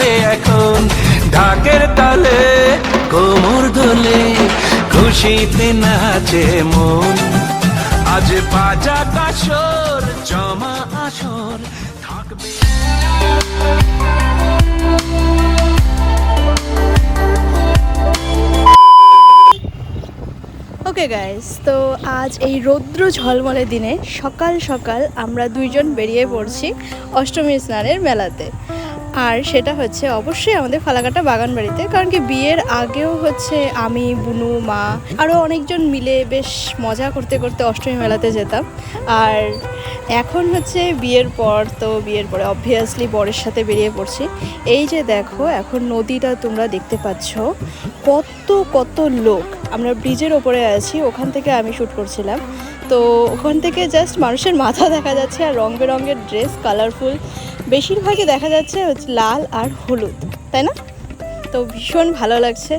রে এখন ঢাকের তালে, কোমর দোলে খুশিতে নাচে মন। আজ বাজা কাশর জমা আসর, থাকবে। ওকে গাইস তো আজ এই রৌদ্র ঝলমলে দিনে সকাল সকাল আমরা দুইজন বেরিয়ে পড়ছি অষ্টমী স্নানের মেলাতে। আর সেটা হচ্ছে অবশ্যই আমাদের ফালাকাটা বাগান বাড়িতে কারণ কি বিয়ের আগেও হচ্ছে আমি, বুনু, মা আরও অনেকজন মিলে বেশ মজা করতে করতে অষ্টমী মেলাতে যেতাম। আর এখন হচ্ছে বিয়ের পর তো বিয়ের পরে অবভিয়াসলি বরের সাথে বেরিয়ে পড়ছি। এই যে দেখো, এখন নদীটা তোমরা দেখতে পাচ্ছ, কত কত লোক। আমরা ব্রিজের ওপরে আছি, ওখান থেকে আমি শ্যুট করছিলাম। তো ওখান থেকে জাস্ট মানুষের মাথা দেখা যাচ্ছে আর রং বেরঙের ড্রেস কালারফুল বেশিরভাগই দেখা যাচ্ছে হচ্ছে লাল আর হলুদ, তাই না? তো ভীষণ ভালো লাগছে।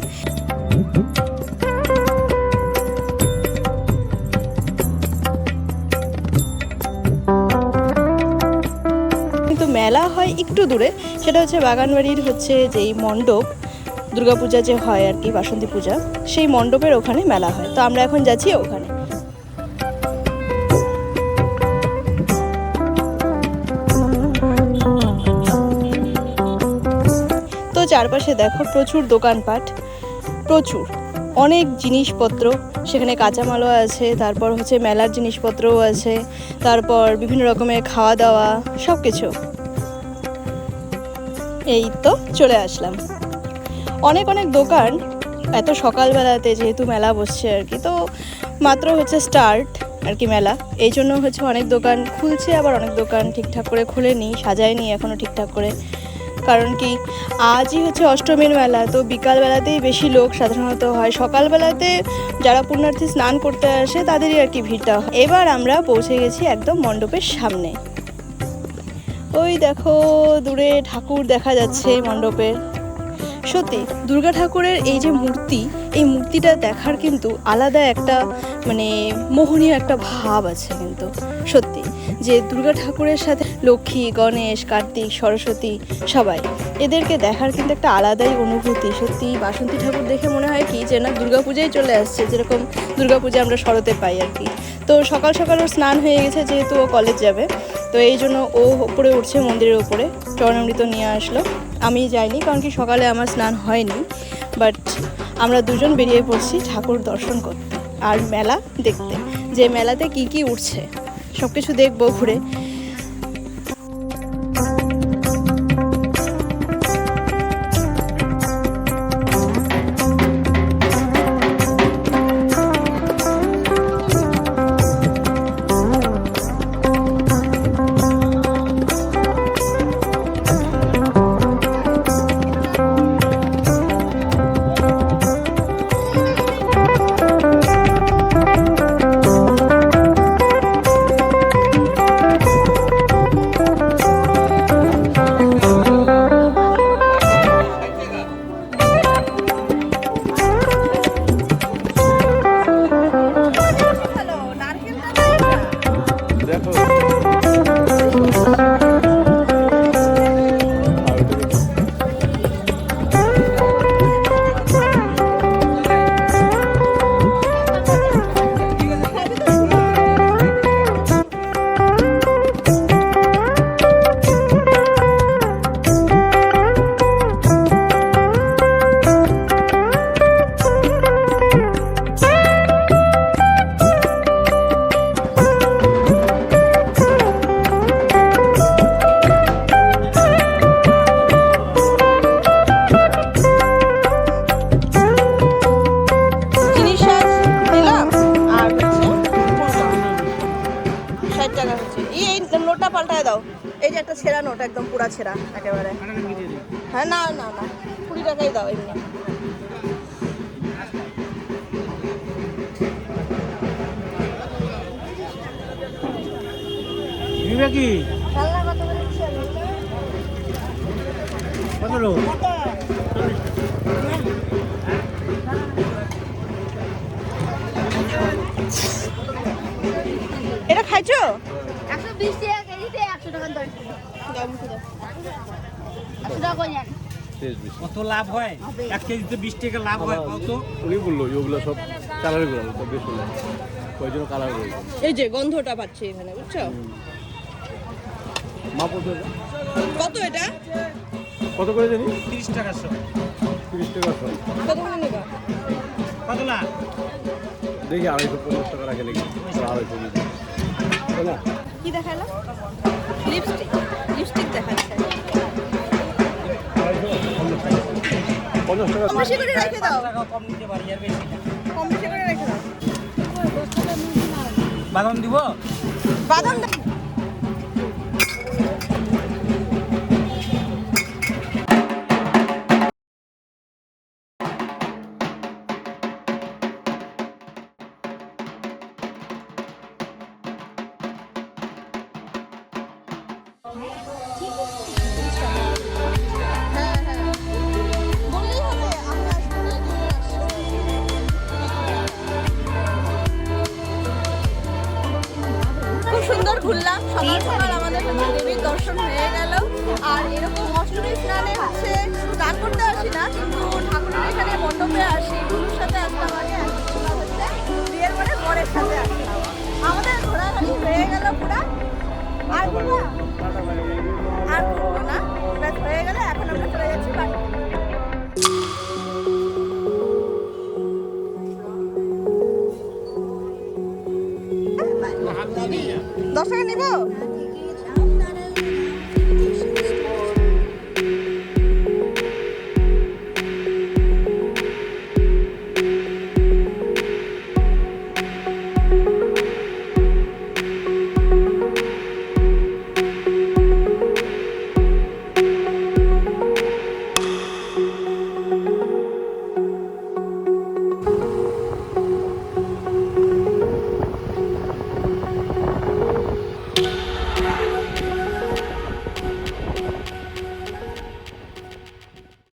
কিন্তু মেলা হয় একটু দূরে, সেটা হচ্ছে বাগানবাড়ির হচ্ছে যেই মণ্ডপ, দুর্গাপূজা যে হয় আর কি, বাসন্তী পূজা, সেই মণ্ডপের ওখানে মেলা হয়। তো আমরা এখন যাচ্ছি ওখানে। চারপাশে দেখো প্রচুর দোকানপাট, প্রচুর। অনেক জিনিসপত্র, সেখানে কাঁচামালও আছে, তারপর হচ্ছে মেলার জিনিসপত্রও আছে, তারপর বিভিন্ন রকমের খাওয়া দাওয়া সব কিছু এই তো চলে আসলাম। অনেক অনেক দোকান, এত সকালবেলাতে যেহেতু মেলা বসছে আর কি, তো মাত্র হচ্ছে স্টার্ট আর কি মেলা। এই জন্য হচ্ছে অনেক দোকান খুলছে, আবার অনেক দোকান ঠিকঠাক করে খুলেনি, সাজায়নি এখনও ঠিকঠাক করে। কারণ কি আজই হচ্ছে অষ্টমীর মেলা, তো বিকালবেলাতেই বেশি লোক সাধারণত হয়। সকালবেলাতে যারা পুণ্যার্থী স্নান করতে আসে তাদেরই আর কি ভিড়টা হয়। এবার আমরা পৌঁছে গেছি একদম মণ্ডপের সামনে। ওই দেখো, দূরে ঠাকুর দেখা যাচ্ছে মণ্ডপের সত্যি, দুর্গা ঠাকুরের এই যে মূর্তি, এই মূর্তিটা দেখার কিন্তু আলাদা একটা মানে মোহনীয় একটা ভাব আছে কিন্তু, সত্যি। যে দুর্গা ঠাকুরের সাথে লক্ষ্মী, গণেশ, কার্তিক, সরস্বতী, সবাই, এদেরকে দেখার কিন্তু একটা আলাদাই অনুভূতি, সত্যি। বাসন্তী ঠাকুর দেখে মনে হয় কি যে না দুর্গাপূজায় চলে আসছে, যেরকম দুর্গাপূজা আমরা শরতে পাই আর কি। তো সকাল সকাল ওর স্নান হয়ে গেছে, যেহেতু ও কলেজ যাবে, তো এই জন্য ও উপরে উঠছে মন্দিরের উপরে, চরণামৃত নিয়ে আসলো। আমি যাইনি, কারণ কি সকালে আমার স্নান হয়নি। বাট আমরা দুজন বেরিয়ে পড়ছি ঠাকুর দর্শন করতে আর মেলা দেখতে। যে মেলাতে কি কি উঠছে সব কিছু দেখব ঘুরে। একটা একদম পুরা ছেঁড়া একেবারে। হ্যাঁ না না না কুড়ি টাকাই দাও এমনি। কি কত এটা খাইছো? একশো বিশ টাকা কত লাভ হয়? এক কেজিতে বিশ টাকা লাভ হয় কত? উনি বলল ওগুলো সব কালারগুলো তো বেশ ওই জন্য কালারগুলো। এই যে গন্ধটা পাচ্ছি এখানে বুঝছ? মা কত এটা? কত করে জানি? তিরিশ টাকা শো। তিরিশ টাকা শো। কত করে নেবা? কত লাভ দেখি আড়াইশো পঞ্চাশ টাকা রাখে আর আড়াইশো না? কি দেখালাম লিপস্টিক। লিপস্টিক দেখাচ্ছে পঞ্চাশ টাকা। কম বেশি করে রেখে দাও। কম নিতে পারি আর বেশি কম বেশি করে রেখে দাও। বাদাম দিব। বাদাম সুন্দর ঘুরলাম। সকাল সকাল আমাদের দেবীর দর্শন হয়ে গেল। আর এরকম অষ্টমী স্নানে হচ্ছে স্নান করতে আসি না ঠাকুরের এখানে মণ্ডপে আসি। গুরুর সাথে আগে আমাদের ঘোরাঘুরি হয়ে গেল পুরা। আর ঘুরবো আর ঘুরবো না। ব্যাস, হয়ে গেলে এখন আমরা চলে যাচ্ছি বাড়ি। দশ টাকা নিবো?